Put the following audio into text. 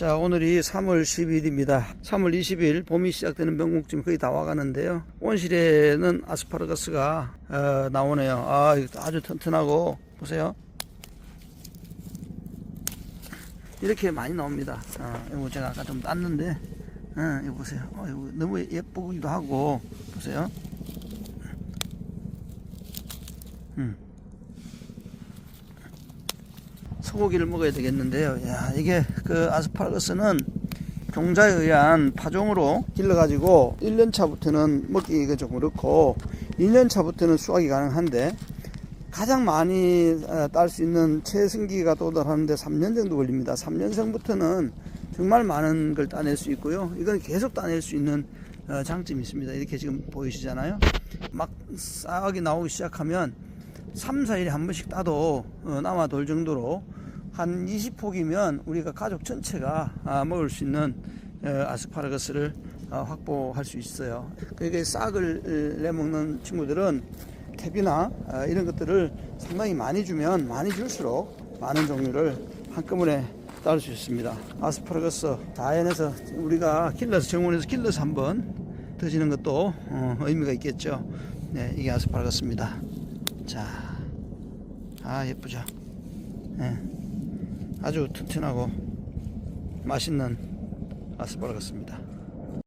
자, 오늘이 3월 10일입니다. 3월 20일 봄이 시작되는 명목쯤 거의 다 와가는데요. 온실에는 아스파라거스가 어, 나오네요. 아, 아주 튼튼하고 보세요. 이렇게 많이 나옵니다. 어, 이거 제가 아까 좀 땄는데, 어, 이거 보세요. 어, 이거 너무 예쁘기도 하고, 보세요. 음. 소고기를 먹어야 되겠는데요. 야, 이게 그 아스파라거스는 종자에 의한 파종으로 길러가지고 1년 차부터는 먹기가 좀 그렇고 2년 차부터는 수확이 가능한데 가장 많이 어, 딸수 있는 채승기가 도달하는데 3년 정도 걸립니다. 3년생부터는 정말 많은 걸 따낼 수 있고요. 이건 계속 따낼 수 있는 어, 장점이 있습니다. 이렇게 지금 보이시잖아요. 막 싹이 나오기 시작하면 3, 4일에 한 번씩 따도 어, 남아 돌 정도로 한 20폭이면 우리가 가족 전체가 아, 먹을 수 있는 어, 아스파라거스를 어, 확보할 수 있어요. 그러니까 싹을 어, 내먹는 친구들은 탭이나 어, 이런 것들을 상당히 많이 주면 많이 줄수록 많은 종류를 한꺼번에 따를 수 있습니다. 아스파라거스 자연에서 우리가 길러서 정원에서 길러서 한번 드시는 것도 어, 의미가 있겠죠. 네, 이게 아스파라거스입니다. 자, 아 예쁘죠. 네, 아주 튼튼하고 맛있는 아스파라거스입니다.